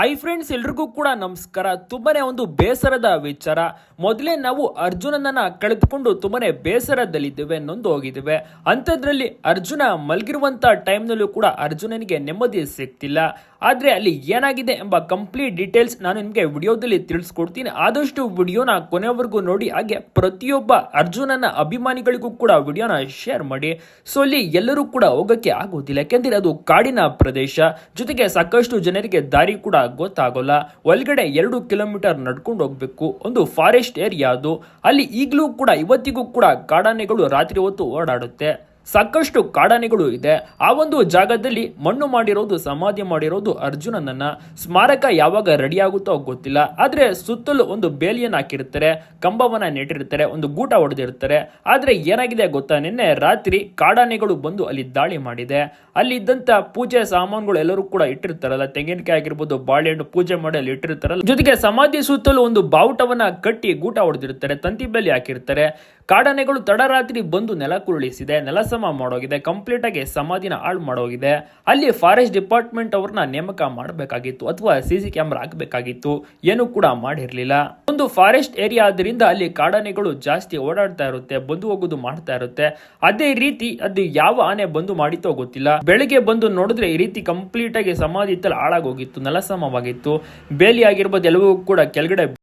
Hi friends ಎಲ್ರಿಗೂ ಕೂಡ ನಮಸ್ಕಾರ. ತುಂಬನೇ ಒಂದು ಬೇಸರದ ವಿಚಾರ. ಮೊದಲೇ ನಾವು ಅರ್ಜುನನನ್ನ ಕಳೆದುಕೊಂಡು ತುಂಬನೇ ಬೇಸರದಲ್ಲಿದ್ದೇವೆ ನೊಂದು ಹೋಗಿದ್ದೇವೆ. ಅಂಥದ್ರಲ್ಲಿ ಅರ್ಜುನ ಮಲಗಿರುವಂತ ಟೈಮ್ನಲ್ಲೂ ಕೂಡ ಅರ್ಜುನನಿಗೆ ನೆಮ್ಮದಿ ಸಿಗ್ತಿಲ್ಲ. ಆದ್ರೆ ಅಲ್ಲಿ ಏನಾಗಿದೆ ಎಂಬ ಕಂಪ್ಲೀಟ್ ಡೀಟೇಲ್ಸ್ ನಾನು ನಿಮಗೆ ವಿಡಿಯೋದಲ್ಲಿ ತಿಳಿಸ್ಕೊಡ್ತೀನಿ. ಆದಷ್ಟು ವಿಡಿಯೋನ ಕೊನೆವರೆಗೂ ನೋಡಿ, ಹಾಗೆ ಪ್ರತಿಯೊಬ್ಬ ಅರ್ಜುನನ ಅಭಿಮಾನಿಗಳಿಗೂ ಕೂಡ ವಿಡಿಯೋನ ಶೇರ್ ಮಾಡಿ. ಸೊ ಅಲ್ಲಿ ಎಲ್ಲರೂ ಕೂಡ ಹೋಗಕ್ಕೆ ಆಗೋದಿಲ್ಲ. ಯಾಕೆಂದರೆ ಅದು ಕಾಡಿನ ಪ್ರದೇಶ. ಜೊತೆಗೆ ಸಾಕಷ್ಟು ಜನರಿಗೆ ದಾರಿ ಕೂಡ ಗೊತ್ತಾಗೋಲ್ಲ. ಒಳಗಡೆ ಎರಡು ಕಿಲೋಮೀಟರ್ ನಡ್ಕೊಂಡು ಹೋಗ್ಬೇಕು. ಒಂದು ಫಾರೆಸ್ಟ್ ಏರಿಯಾ ಅದು. ಅಲ್ಲಿ ಈಗಲೂ ಕೂಡ ಇವತ್ತಿಗೂ ಕೂಡ ಕಾಡಾನೆಗಳು ರಾತ್ರಿ ಹೊತ್ತು ಓಡಾಡುತ್ತೆ. ಸಾಕಷ್ಟು ಕಾಡಾನೆಗಳು ಇದೆ. ಆ ಒಂದು ಜಾಗದಲ್ಲಿ ಮಣ್ಣು ಮಾಡಿರೋದು, ಸಮಾಧಿ ಮಾಡಿರೋದು ಅರ್ಜುನನನ್ನ ಸ್ಮಾರಕ ಯಾವಾಗ ರೆಡಿ ಆಗುತ್ತೋ ಗೊತ್ತಿಲ್ಲ. ಆದ್ರೆ ಸುತ್ತಲೂ ಒಂದು ಬೇಲಿಯನ್ನು ಹಾಕಿರ್ತಾರೆ, ಕಂಬವನ್ನ ನೆಟ್ಟಿರ್ತಾರೆ, ಒಂದು ಗೂಟ ಹೊಡೆದಿರ್ತಾರೆ. ಆದ್ರೆ ಏನಾಗಿದೆ ಗೊತ್ತಾ? ನಿನ್ನೆ ರಾತ್ರಿ ಕಾಡಾನೆಗಳು ಬಂದು ಅಲ್ಲಿ ದಾಳಿ ಮಾಡಿದೆ. ಅಲ್ಲಿ ಇದ್ದಂತ ಪೂಜೆ ಸಾಮಾನುಗಳು ಎಲ್ಲರೂ ಕೂಡ ಇಟ್ಟಿರ್ತಾರಲ್ಲ, ತೆಂಗಿನಕಾಯಿ ಆಗಿರ್ಬೋದು, ಬಾಳೆಹಣ್ಣು ಪೂಜೆ ಮಾಡಿ ಅಲ್ಲಿ ಇಟ್ಟಿರ್ತಾರಲ್ಲ. ಜೊತೆಗೆ ಸಮಾಧಿ ಸುತ್ತಲೂ ಒಂದು ಬಾವುಟವನ್ನ ಕಟ್ಟಿ ಗೂಟ ಹೊಡೆದಿರ್ತಾರೆ, ತಂತಿ ಬೇಲಿ ಹಾಕಿರ್ತಾರೆ. ಕಾಡಾನೆಗಳು ತಡರಾತ್ರಿ ಬಂದು ನೆಲ ಕುರುಳಿಸಿದೆ. ನೆಲಸಮ ಮಾಡೋಗಿದೆ ಕಂಪ್ಲೀಟ್ ಆಗಿ ಸಮಾಧಿನ ಹಾಳು ಮಾಡೋಗಿದೆ. ಅಲ್ಲಿ ಫಾರೆಸ್ಟ್ ಡಿಪಾರ್ಟ್ಮೆಂಟ್ ಅವ್ರನ್ನ ನೇಮಕ ಮಾಡಬೇಕಾಗಿತ್ತು ಅಥವಾ ಸಿ ಸಿ ಕ್ಯಾಮ್ರಾ ಹಾಕಬೇಕಾಗಿತ್ತು. ಏನು ಕೂಡ ಮಾಡಿರ್ಲಿಲ್ಲ. ಒಂದು ಫಾರೆಸ್ಟ್ ಏರಿಯಾ ಆದ್ರಿಂದ ಅಲ್ಲಿ ಕಾಡಾನೆಗಳು ಜಾಸ್ತಿ ಓಡಾಡ್ತಾ ಇರುತ್ತೆ, ಬಂದು ಹೋಗುದು ಮಾಡ್ತಾ ಇರುತ್ತೆ. ಅದೇ ರೀತಿ ಅದು ಯಾವ ಆನೆ ಬಂದು ಮಾಡಿತೋ ಗೊತ್ತಿಲ್ಲ. ಬೆಳಿಗ್ಗೆ ಬಂದು ನೋಡಿದ್ರೆ ಈ ರೀತಿ ಕಂಪ್ಲೀಟ್ ಆಗಿ ಸಮಾಧಿ ಇತ್ತಲ್ಲ, ಹಾಳಾಗೋಗಿತ್ತು, ನಲಸಮವಾಗಿತ್ತು. ಬೇಲಿ ಆಗಿರ್ಬೋದು ಎಲ್ಲವೂ ಕೂಡ ಕೆಳಗಡೆ